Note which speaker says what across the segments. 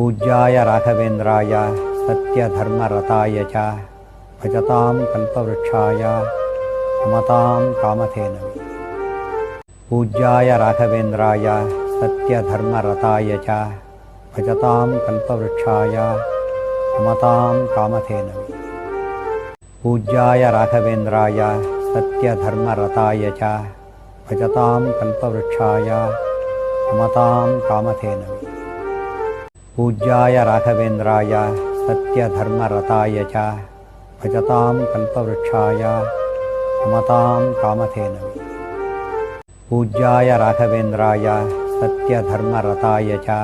Speaker 1: पूज्याय राघवेन्द्राय सत्यधर्मरताय च भजतां कल्पवृक्षाय नमतां कामधेनवे पूज्याय राघवेन्द्राय सत्यधर्मरताय च भजतां कल्पवृक्षाय नमतां कामधेनवे पूज्याय राघवेन्द्राय सत्यधर्मरताय च भजतां कल्पवृक्षाय नमतां कामधेनवे पूज्याय राघवेन्द्राय सत्यधर्मरताय च भजतां कल्पवृक्षाय नमतां कामधेनवे पूज्याय राघवेन्द्राय सत्यधर्मरताय च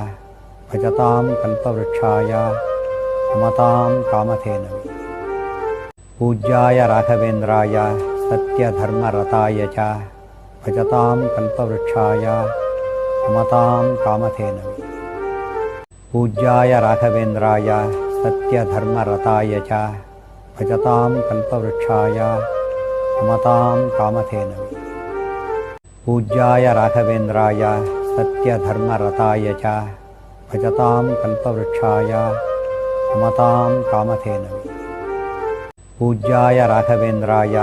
Speaker 1: भजतां कल्पवृक्षाय नमतां कामधेनवे पूज्याय राघवेन्द्राय सत्यधर्मरताय च भजतां कल्पवृक्षाय नमतां कामधेनवे पूज्याय राघवेन्द्राय सत्यधर्मरताय च भजतां कल्पवृक्षाय नमतां कामधेनवे पूज्याय राघवेन्द्राय सत्यधर्मरताय च भजतां कल्पवृक्षाय नमतां कामधेनवे पूज्याय राघवेन्द्राय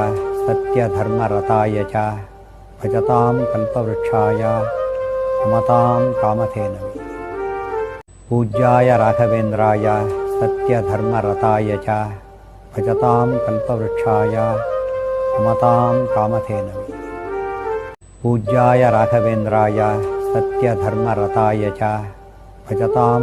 Speaker 1: सत्यधर्मरताय च भजतां कल्पवृक्षाय नमतां कामधेनवे पूज्याय राघवेन्द्राय सत्यधर्मरताय च भजतां कल्पवृक्षाय नमतां कामधेनवे पूज्याय राघवेन्द्राय सत्यधर्मरताय च भजतां